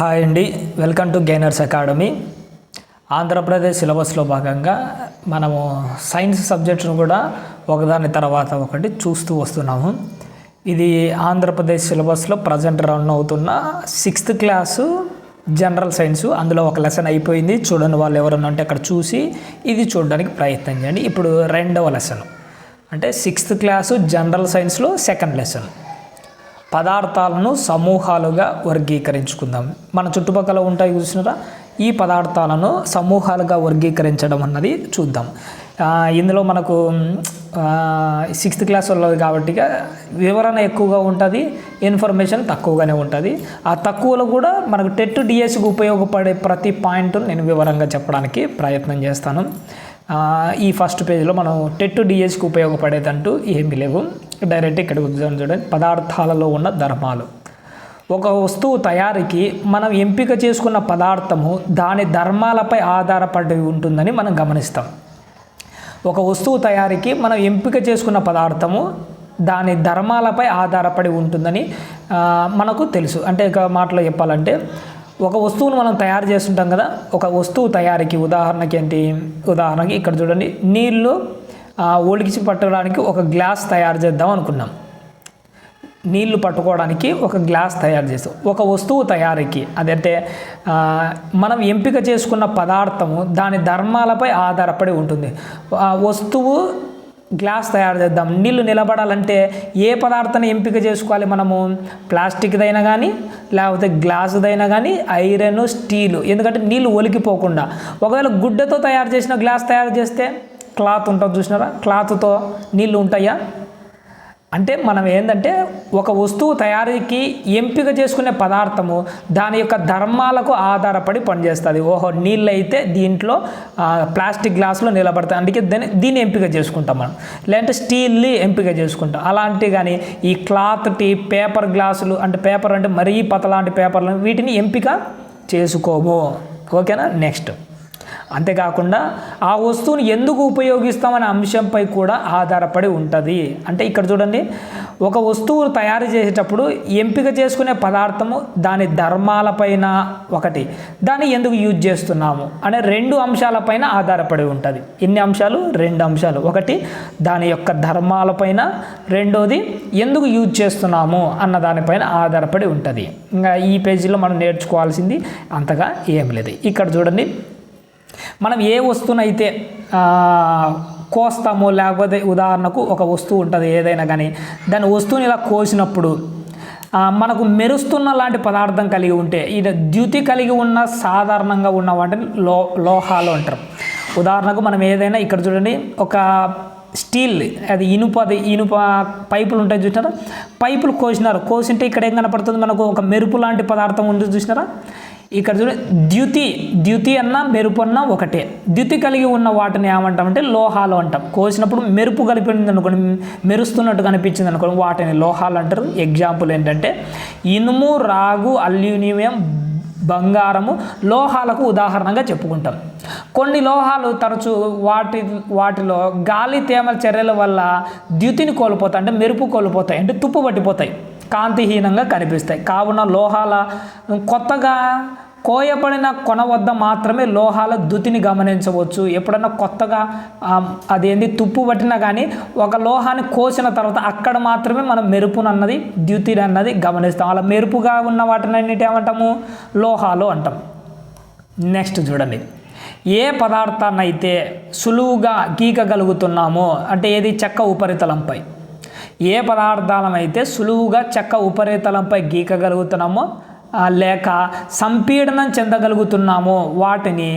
Hi అండి. Welcome to gainers academy. Andhra Pradesh సిలబస్లో భాగంగా మనము సైన్స్ సబ్జెక్టును కూడా ఒకదాని తర్వాత ఒకటి చూస్తూ వస్తున్నాము. ఇది ఆంధ్రప్రదేశ్ సిలబస్లో ప్రజెంట్ రన్ అవుతున్న సిక్స్త్ క్లాసు జనరల్ సైన్స్. అందులో ఒక లెసన్ అయిపోయింది. చూడని వాళ్ళు ఎవరన్నా ఉంటే అక్కడ చూసి ఇది చూడడానికి ప్రయత్నం చేయండి. ఇప్పుడు రెండవ లెసన్. అంటే సిక్స్త్ క్లాసు జనరల్ సైన్స్లో సెకండ్ లెసన్. పదార్థాలను సమూహాలుగా వర్గీకరించుకుందాం. మన చుట్టుపక్కల ఉంటాయి చూసినారా? ఈ పదార్థాలను సమూహాలుగా వర్గీకరించడం అన్నది చూద్దాం. ఇందులో మనకు సిక్స్త్ క్లాస్ వాళ్ళది కాబట్టి వివరణ ఎక్కువగా ఉంటుంది ఇన్ఫర్మేషన్ తక్కువగానే ఉంటుంది. ఆ తక్కువలో కూడా మనకు టెట్ డిఎస్కి ఉపయోగపడే ప్రతి పాయింట్ నేను వివరంగా చెప్పడానికి ప్రయత్నం చేస్తాను. ఈ ఫస్ట్ పేజ్లో మనం టెట్ డిఎస్కి ఉపయోగపడేదంటూ ఏమీ లేవు. డైరెక్ట్ ఇక్కడ చూడండి చూడండి. పదార్థాలలో ఉన్న ధర్మాలు. ఒక వస్తువు తయారీకి మనం ఎంపిక చేసుకున్న పదార్థము దాని ధర్మాలపై ఆధారపడి ఉంటుందని మనం గమనిస్తాం. ఒక వస్తువు తయారీకి మనం ఎంపిక చేసుకున్న పదార్థము దాని ధర్మాలపై ఆధారపడి ఉంటుందని మనకు తెలుసు. అంటే ఒక మాటలో చెప్పాలంటే ఒక వస్తువును మనం తయారు చేస్తుంటాం కదా ఒక వస్తువు తయారీకి ఉదాహరణకి ఏంటి? ఉదాహరణకి ఇక్కడ చూడండి. నీళ్ళు ఒలికిచి పట్టడానికి ఒక గ్లాస్ తయారు చేద్దాం అనుకున్నాం. నీళ్ళు పట్టుకోవడానికి ఒక గ్లాస్ తయారు చేస్తాం ఒక వస్తువు తయారీకి అదంటే మనం ఎంపిక చేసుకున్న పదార్థము దాని ధర్మాలపై ఆధారపడి ఉంటుంది. ఆ వస్తువు గ్లాస్ తయారు చేద్దాం. నీళ్ళు నిలబడాలంటే ఏ పదార్థాన్ని ఎంపిక చేసుకోవాలి మనము? ప్లాస్టిక్దైనా కానీ లేకపోతే గ్లాసుదైనా కానీ ఐరన్ స్టీలు. ఎందుకంటే నీళ్ళు ఒలికిపోకుండా. ఒకవేళ గుడ్డతో తయారు చేసిన గ్లాస్ తయారు చేస్తే? క్లాత్ ఉంటుంది చూసినారా? క్లాత్తో నీళ్ళు ఉంటాయా? అంటే మనం ఏంటంటే ఒక వస్తువు తయారీకి ఎంపిక చేసుకునే పదార్థము దాని యొక్క ధర్మాలకు ఆధారపడి పనిచేస్తుంది. ఓహో నీళ్ళు అయితే దీంట్లో ప్లాస్టిక్ గ్లాసులో నిలబడతాయి. అందుకే దాన్ని దీన్ని ఎంపిక చేసుకుంటాం మనం. లేదంటే స్టీల్ని ఎంపిక చేసుకుంటాం. అలాంటి కానీ ఈ క్లాత్ టీ పేపర్ గ్లాసులు అంటే పేపర్ అంటే మరీ పతలాంటి పేపర్లు వీటిని ఎంపిక చేసుకోము. ఓకేనా? నెక్స్ట్. అంతేకాకుండా ఆ వస్తువుని ఎందుకు ఉపయోగిస్తామనే అంశంపై కూడా ఆధారపడి ఉంటుంది. అంటే ఇక్కడ చూడండి ఒక వస్తువు తయారు చేసేటప్పుడు ఎంపిక చేసుకునే పదార్థము దాని ధర్మాలపైన ఒకటి దాన్ని ఎందుకు యూజ్ చేస్తున్నాము అనే రెండు అంశాలపైన ఆధారపడి ఉంటుంది. ఎన్ని అంశాలు? రెండు అంశాలు. ఒకటి దాని యొక్క ధర్మాలపైన. రెండోది ఎందుకు యూజ్ చేస్తున్నాము అన్న దానిపైన ఆధారపడి ఉంటుంది. ఇంకా ఈ పేజీలో మనం నేర్చుకోవాల్సింది అంతగా ఏం లేదు. ఇక్కడ చూడండి మనం ఏ వస్తువునైతే కోస్తామో లేకపోతే ఉదాహరణకు ఒక వస్తువు ఉంటుంది ఏదైనా కానీ దాని వస్తువుని ఇలా కోసినప్పుడు మనకు మెరుస్తున్న లాంటి పదార్థం కలిగి ఉంటే ఇది ద్యుతి కలిగి ఉన్న సాధారణంగా ఉన్న వాటిని లో లోహాలు అంటారు. ఉదాహరణకు మనం ఏదైనా ఇక్కడ చూడండి ఒక స్టీల్ అది ఇనుపది ఇనుప పైపులు ఉంటాయి చూసినారా? పైపులు కోసినారు. కోసింటే ఇక్కడ ఏం కనపడుతుంది? మనకు ఒక మెరుపు లాంటి పదార్థం ఉంటుంది చూసినారా? ఇక్కడ చూడ ద్యుతి ద్యుతి అన్న మెరుపు అన్న ఒకటే. ద్యుతి కలిగి ఉన్న వాటిని ఏమంటామంటే లోహాలు అంటాం. కోసినప్పుడు మెరుపు కలిపింది అనుకోండి మెరుస్తున్నట్టు కనిపించింది అనుకోండి వాటిని లోహాలు అంటారు. ఎగ్జాంపుల్ ఏంటంటే ఇనుము రాగు అల్యూమినియం బంగారము లోహాలకు ఉదాహరణగా చెప్పుకుంటాం. కొన్ని లోహాలు తరచు వాటి వాటిలో గాలి తేమల చర్యల వల్ల ద్యుతిని కోల్పోతాయి. అంటే మెరుపు కోల్పోతాయి. అంటే తుప్పు పట్టిపోతాయి. కాంతిహీనంగా కనిపిస్తాయి. కావున లోహాల కొత్తగా కోయబడిన కొన వద్ద మాత్రమే లోహాల దుతిని గమనించవచ్చు. ఎప్పుడన్నా కొత్తగా అదేంది తుప్పు పట్టినా కానీ ఒక లోహాన్ని కోసిన తర్వాత అక్కడ మాత్రమే మనం మెరుపును అన్నది ద్యుతిని అన్నది గమనిస్తాం. అలా మెరుపుగా ఉన్న వాటిని అన్నిటి ఏమంటాము? లోహాలు అంటాం. నెక్స్ట్ చూడండి. ఏ పదార్థాన్నైతే సులువుగా గీకగలుగుతున్నామో అంటే ఏది? చెక్క ఉపరితలంపై. ఏ పదార్థాలమైతే సులువుగా చెక్క ఉపరితలంపై గీకగలుగుతున్నామో లేక సంపీడనం చెందగలుగుతున్నామో వాటిని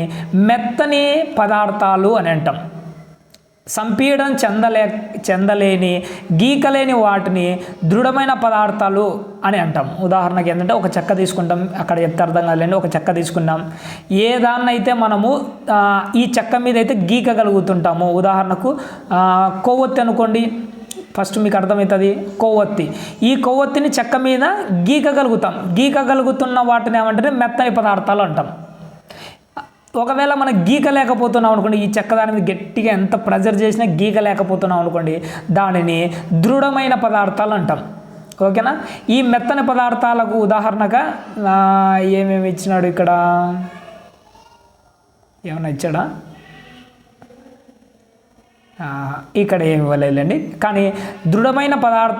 మెత్తని పదార్థాలు అని అంటాం. సంపీడనం చెందలే చెందలేని గీకలేని వాటిని దృఢమైన పదార్థాలు అని అంటాం. ఉదాహరణకి ఏంటంటే ఒక చెక్క తీసుకుంటాం అక్కడ చెప్తే అర్థం కాదులేండి ఒక చెక్క తీసుకున్నాం. ఏ దాన్నైతే మనము ఈ చెక్క మీద అయితే గీకగలుగుతుంటాము ఉదాహరణకు కొవ్వొత్తి అనుకోండి ఫస్ట్ మీకు అర్థమవుతుంది కొవ్వొత్తి. ఈ కొవ్వొత్తిని చెక్క మీద గీకగలుగుతాం. గీకగలుగుతున్న వాటిని ఏమంటే మెత్తని పదార్థాలు అంటాం. ఒకవేళ మనం గీక లేకపోతున్నాం అనుకోండి ఈ చెక్క దాని మీద గట్టిగా ఎంత ప్రెజర్ చేసినా గీక లేకపోతున్నాం అనుకోండి దానిని దృఢమైన పదార్థాలు అంటాం. ఓకేనా? ఈ మెత్తని పదార్థాలకు ఉదాహరణగా ఏమేమి ఇచ్చినాడు ఇక్కడ? ఏమైనా ఇచ్చాడా? ఇక్కడ ఏమి ఇవ్వలేదండి కానీ దృఢమైన పదార్థ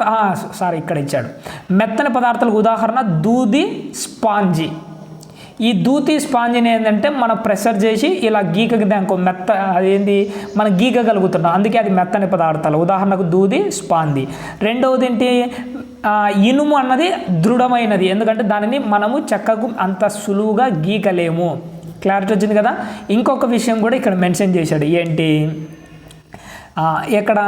సారీ ఇక్కడ ఇచ్చాడు. మెత్తని పదార్థాలకు ఉదాహరణ దూది స్పాంజీ. ఈ దూతి స్పాంజిని ఏంటంటే మనం ప్రెషర్ చేసి ఇలా గీకకి దానికి మెత్త అదేంటి మనం గీకగలుగుతున్నాం. అందుకే అది మెత్తని పదార్థాలు. ఉదాహరణకు దూది స్పాంది రెండవది ఏంటి? ఇనుము అన్నది దృఢమైనది. ఎందుకంటే దానిని మనము చెక్కకు అంత సులువుగా గీకలేము. క్లారిటీ వచ్చింది కదా? ఇంకొక విషయం కూడా ఇక్కడ మెన్షన్ చేశాడు. ఏంటి? ఎక్కడ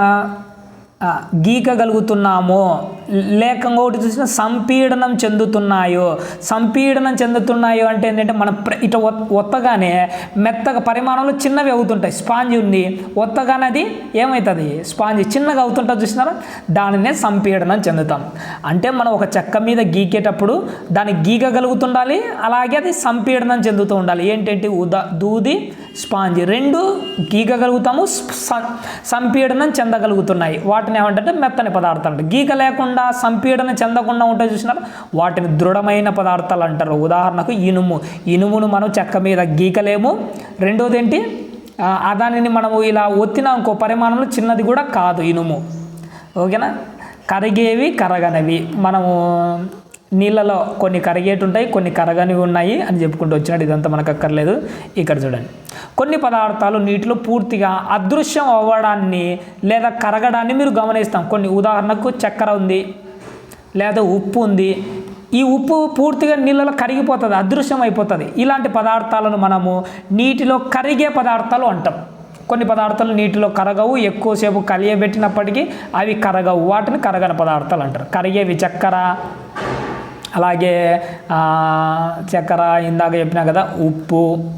గీకగలుగుతున్నామో లేక ఇంకొకటి చూసిన సంపీడనం చెందుతున్నాయో. సంపీడనం చెందుతున్నాయో అంటే ఏంటంటే మనం ఇట ఇట్లా ఒత్తగానే మెత్తగా పరిమాణంలో చిన్నవి అవుతుంటాయి. స్పాంజ్ ఉంది ఒత్తగానే అది ఏమవుతుంది స్పాంజ్ చిన్నగా అవుతుంటుంది చూసినారా? దానినే సంపీడనం చెందుతాం. అంటే మనం ఒక చెక్క మీద గీకేటప్పుడు దాన్ని గీకగలుగుతుండాలి అలాగే అది సంపీడనం చెందుతూ ఉండాలి. ఏంటంటే ఉదా దూది స్పాంజ్ రెండు గీకగలుగుతాము సంపీడనం చెందగలుగుతున్నాయి. వాటిని ఏమంటే మెత్తని పదార్థాలు గీక లేకుండా సంపీడన చెందకుండా ఉంటాయి చూసినారు. వాటిని దృఢమైన పదార్థాలు అంటారు. ఉదాహరణకు ఇనుము. ఇనుమును మనం చెక్క మీద గీకలేము. రెండోది ఏంటి? దానిని మనము ఇలా ఒత్తిన ఇంకో పరిమాణంలో చిన్నది కూడా కాదు ఇనుము. ఓకేనా? కరిగేవి కరగనవి. మనము నీళ్ళలో కొన్ని కరిగేటి ఉంటాయి కొన్ని కరగనివి ఉన్నాయి అని చెప్పుకుంటూ వచ్చినాడు. ఇదంతా మనకు అక్కర్లేదు ఇక్కడ చూడండి. కొన్ని పదార్థాలు నీటిలో పూర్తిగా అదృశ్యం అవ్వడాన్ని లేదా కరగడాన్ని మీరు గమనిస్తాం. కొన్ని ఉదాహరణకు చక్కెర ఉంది లేదా ఉప్పు ఉంది. ఈ ఉప్పు పూర్తిగా నీళ్ళలో కరిగిపోతుంది అదృశ్యం అయిపోతుంది. ఇలాంటి పదార్థాలను మనము నీటిలో కరిగే పదార్థాలు అంటాం. కొన్ని పదార్థాలు నీటిలో కరగవు ఎక్కువసేపు కలియబెట్టినప్పటికీ అవి కరగవు. వాటిని కరగని పదార్థాలు అంటారు. కరిగేవి చక్కెర అలాగే చక్కెర ఇందాక చెప్పినా కదా ఉప్పు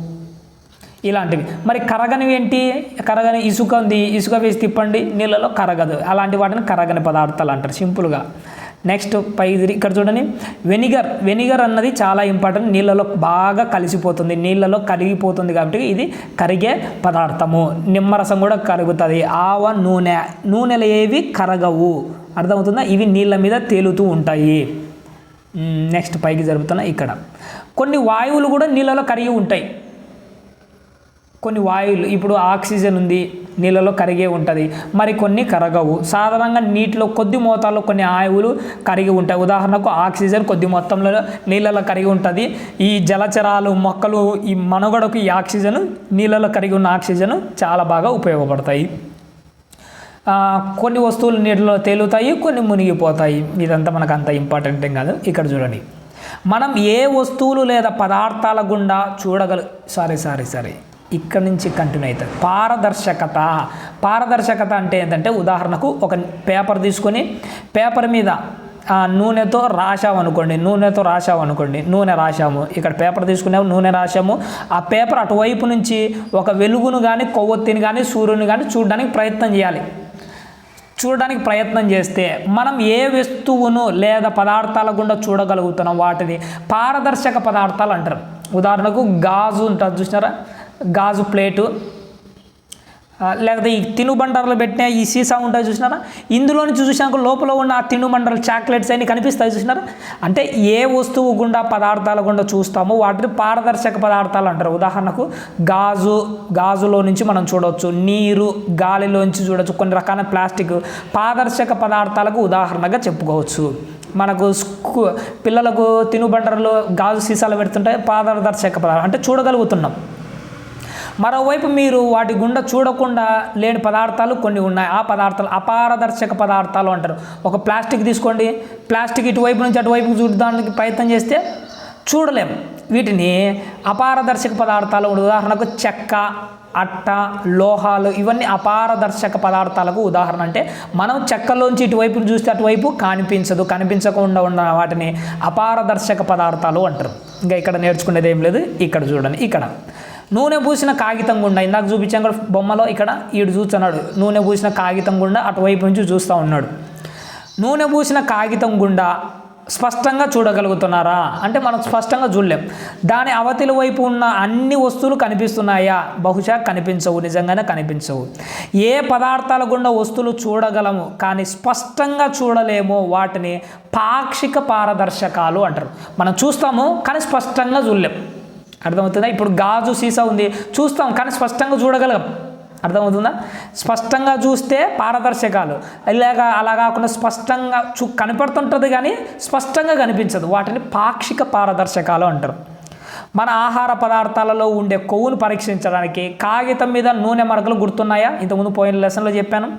ఇలాంటివి. మరి కరగనివి ఏంటి? కరగని ఇసుక ఉంది. ఇసుక వేసి తిప్పండి. నీళ్ళలో కరగదు. అలాంటి వాటిని కరగని పదార్థాలు అంటారు. సింపుల్గా. నెక్స్ట్ పై ఇక్కడ చూడండి. వెనిగర్. వెనిగర్ అన్నది చాలా ఇంపార్టెంట్. నీళ్ళలో బాగా కలిసిపోతుంది. నీళ్ళలో కరిగిపోతుంది కాబట్టి ఇది కరిగే పదార్థము. నిమ్మరసం కూడా కరుగుతుంది. ఆవ నూనె. నూనెలు ఏవి కరగవు. అర్థమవుతుందా? ఇవి నీళ్ళ మీద తేలుతూ ఉంటాయి. నెక్స్ట్ పైకి జరుగుతున్నాయి ఇక్కడ. కొన్ని వాయువులు కూడా నీళ్ళలో కరిగి ఉంటాయి. కొన్ని వాయువులు ఇప్పుడు ఆక్సిజన్ ఉంది నీళ్ళలో కరిగే ఉంటుంది. మరి కొన్ని కరగవు. సాధారణంగా నీటిలో కొద్ది మోతాదులో కొన్ని ఆయువులు కరిగి ఉంటాయి. ఉదాహరణకు ఆక్సిజన్ కొద్ది మొత్తంలో నీళ్ళలో కరిగి ఉంటుంది. ఈ జలచరాలు మొక్కలు ఈ మనుగడకు ఈ ఆక్సిజన్ నీళ్ళలో కరిగి ఉన్న ఆక్సిజన్ చాలా బాగా ఉపయోగపడతాయి. కొన్ని వస్తువులు నీటిలో తేలుతాయి కొన్ని మునిగిపోతాయి. ఇదంతా మనకు అంత ఇంపార్టెంట్ ఏం కాదు. ఇక్కడ చూడండి. మనం ఏ వస్తువులు లేదా పదార్థాల గుండా చూడగల సారీ సారీ సారీ ఇక్కడ నుంచి కంటిన్యూ అవుతుంది. పారదర్శకత. పారదర్శకత అంటే ఏంటంటే ఉదాహరణకు ఒక పేపర్ తీసుకొని పేపర్ మీద నూనెతో రాశాము అనుకోండి నూనెతో రాశాము అనుకోండి నూనె రాశాము. ఇక్కడ పేపర్ తీసుకున్నాము నూనె రాశాము. ఆ పేపర్ అటువైపు నుంచి ఒక వెలుగును కానీ కొవ్వొత్తిని కానీ సూర్యుని కానీ చూడడానికి ప్రయత్నం చేయాలి. చూడడానికి ప్రయత్నం చేస్తే మనం ఏ వస్తువును లేదా పదార్థాల గుండా చూడగలుగుతున్నాం వాటిని? పారదర్శక పదార్థాలు అంటారు. ఉదాహరణకు గాజు ఉంటుంది చూసినారా? గాజు ప్లేటు లేకపోతే ఈ తినుబండర్లు పెట్టిన ఈ సీసా ఉంటాయి చూసినారా? ఇందులో నుంచి చూసినాక లోపల ఉన్న ఆ తినుబండర్లు చాక్లెట్స్ అన్ని కనిపిస్తాయి చూసినారా? అంటే ఏ వస్తువు గుండా పదార్థాల గుండా చూస్తామో వాటిని పారదర్శక పదార్థాలు అంటారు. ఉదాహరణకు గాజు గాజులో నుంచి మనం చూడవచ్చు నీరు గాలిలోంచి చూడవచ్చు కొన్ని రకాల ప్లాస్టిక్ పారదర్శక పదార్థాలకు ఉదాహరణగా చెప్పుకోవచ్చు. మనకు స్కూ పిల్లలకు తినుబండర్లు గాజు సీసాలు పెడుతుంటే పారదర్శక పదార్థం అంటే చూడగలుగుతున్నాం. మరోవైపు మీరు వాటి గుండా చూడకుండా లేని పదార్థాలు కొన్ని ఉన్నాయి. ఆ పదార్థాలు అపారదర్శక పదార్థాలు అంటారు. ఒక ప్లాస్టిక్ తీసుకోండి. ప్లాస్టిక్ ఇటువైపు నుంచి అటువైపు చూడడానికి ప్రయత్నం చేస్తే చూడలేం. వీటిని అపారదర్శక పదార్థాలు ఉదాహరణకు చెక్క అట్ట లోహాలు ఇవన్నీ అపారదర్శక పదార్థాలకు ఉదాహరణ అంటే మనం చెక్కలోంచి ఇటువైపు చూస్తే అటువైపు కనిపించదు. కనిపించకుండా ఉన్న వాటిని అపారదర్శక పదార్థాలు అంటారు. ఇంకా ఇక్కడ నేర్చుకునేది ఏం లేదు. ఇక్కడ చూడండి. ఇక్కడ. నూనె పూసిన కాగితం గుండా ఇందాక చూపించాం కూడా బొమ్మలో ఇక్కడ ఈడు చూస్తున్నాడు. నూనె పూసిన కాగితం గుండా అటువైపు నుంచి చూస్తూ ఉన్నాడు. నూనె పూసిన కాగితం గుండా స్పష్టంగా చూడగలుగుతున్నారా? అంటే మనం స్పష్టంగా చూడలేం. దాని అవతలి వైపు ఉన్న అన్ని వస్తువులు కనిపిస్తున్నాయా? బహుశా కనిపించవు నిజంగానే కనిపించవు. ఏ పదార్థాల గుండా వస్తువులు చూడగలము కానీ స్పష్టంగా చూడలేమో వాటిని పాక్షిక పారదర్శకాలు అంటారు. మనం చూస్తాము కానీ స్పష్టంగా చూడలేం. అర్థమవుతుందా? ఇప్పుడు గాజు సీసా ఉంది. చూస్తాం కానీ స్పష్టంగా చూడగలం. అర్థమవుతుందా? స్పష్టంగా చూస్తే పారదర్శకాలు. ఇలాగా అలా కాకుండా స్పష్టంగా చూ కనపడుతుంటుంది కానీ స్పష్టంగా కనిపించదు. వాటిని పాక్షిక పారదర్శకాలు అంటారు. మన ఆహార పదార్థాలలో ఉండే కొవ్వును పరీక్షించడానికి కాగితం మీద నూనె మరకలు గుర్తున్నాయా? ఇంతకుముందు పోయిన లెసన్లో చెప్పాను.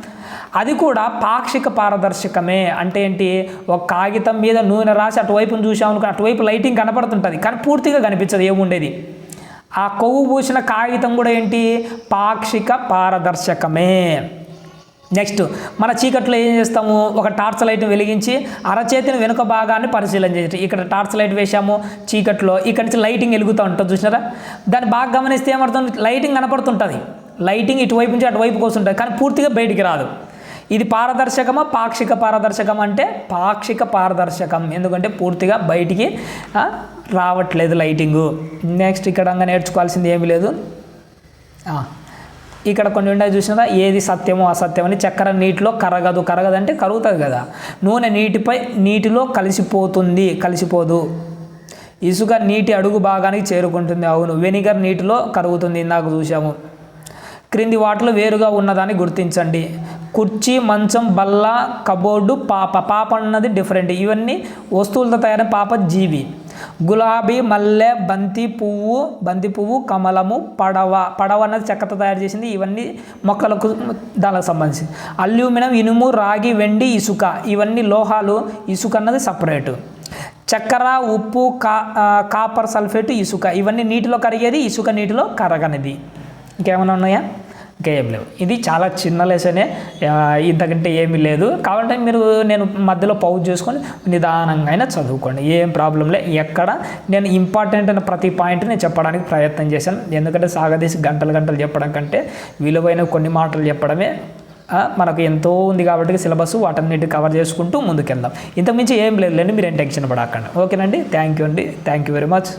అది కూడా పాక్షిక పారదర్శకమే. అంటే ఏంటి? ఒక కాగితం మీద నూనె రాసి అటువైపును చూసామనుకో అటువైపు లైటింగ్ కనపడుతుంటుంది. కానీ పూర్తిగా కనిపించదు ఏముండేది ఆ కొవ్వు పూసిన కాగితం కూడా ఏంటి? పాక్షిక పారదర్శకమే. నెక్స్ట్ మన చీకట్లో ఏం చేస్తాము? ఒక టార్చ్ లైట్ వెలిగించి అరచేతిని వెనుక భాగాన్ని పరిశీలన చేసి ఇక్కడ టార్చ్ లైట్ వేసాము చీకట్లో ఇక్కడ నుంచి లైటింగ్ వెలుగుతూ ఉంటుంది చూసినారా? దాన్ని బాగా గమనిస్తే ఏమవుతుంది? లైటింగ్ కనపడుతుంటుంది. లైటింగ్ ఇటువైపు నుంచి అటువైపు వస్తుంటుంది కానీ పూర్తిగా బయటికి రాదు. ఇది పారదర్శకమా? పాక్షిక పారదర్శకం అంటే పాక్షిక పారదర్శకం. ఎందుకంటే పూర్తిగా బయటికి రావట్లేదు లైటింగు. నెక్స్ట్ ఇక్కడ నేర్చుకోవాల్సింది ఏమీ లేదు. ఇక్కడ కొన్ని ఉండే చూసినదా ఏది సత్యమో అసత్యం అని చక్కెర నీటిలో కరగదు. కరగదు అంటే కరుగుతుంది కదా. నూనె నీటిపై నీటిలో కలిసిపోతుంది కలిసిపోదు. ఇసుక నీటి అడుగు భాగానికి చేరుకుంటుంది. అవును వెనిగర్ నీటిలో కరుగుతుంది. ఇందాక చూసాము క్రింది వాటిలో వేరుగా ఉన్నదాన్ని గుర్తించండి. కుర్చీ మంచం బల్ల కబోర్డు పాప. పాప అన్నది డిఫరెంట్ ఇవన్నీ వస్తువులతో తయారైన పాప జీవి గులాబీ మల్లె బంతి పువ్వు బంతి పువ్వు కమలము పడవ. పడవ అన్నది చెక్కతో తయారు చేసింది. ఇవన్నీ మొక్కలకు దానికి సంబంధించి. అల్యూమినియం ఇనుము రాగి వెండి ఇసుక. ఇవన్నీ లోహాలు ఇసుక అన్నది సపరేటు. చక్కెర ఉప్పు కా కాపర్ సల్ఫేట్ ఇసుక. ఇవన్నీ నీటిలో కరిగేది ఇసుక నీటిలో కరగనిది. ఇంకేమైనా ఉన్నాయా? ఏం లేవు. ఇది చాలా చిన్న లెసనే ఇంతకంటే ఏమీ లేదు. కావాలంటే మీరు నేను మధ్యలో పౌజ్ చేసుకొని నిదానంగా అయినా చదువుకోండి. ఏం ప్రాబ్లం లే. ఎక్కడ నేను ఇంపార్టెంట్ అయిన ప్రతి పాయింట్ నేను చెప్పడానికి ప్రయత్నం చేశాను. ఎందుకంటే సాగదీసి గంటలు గంటలు చెప్పడం కంటే విలువైన కొన్ని మాటలు చెప్పడమే మనకు ఎంతో ఉంది కాబట్టి సిలబస్ వాటన్నిటి కవర్ చేసుకుంటూ ముందుకెళ్దాం. ఇంతకుమించి ఏం లేదులేండి. మీరు ఏం టెన్షన్ పడకండి. ఓకేనండి. థ్యాంక్ యూ అండి. Thank you very much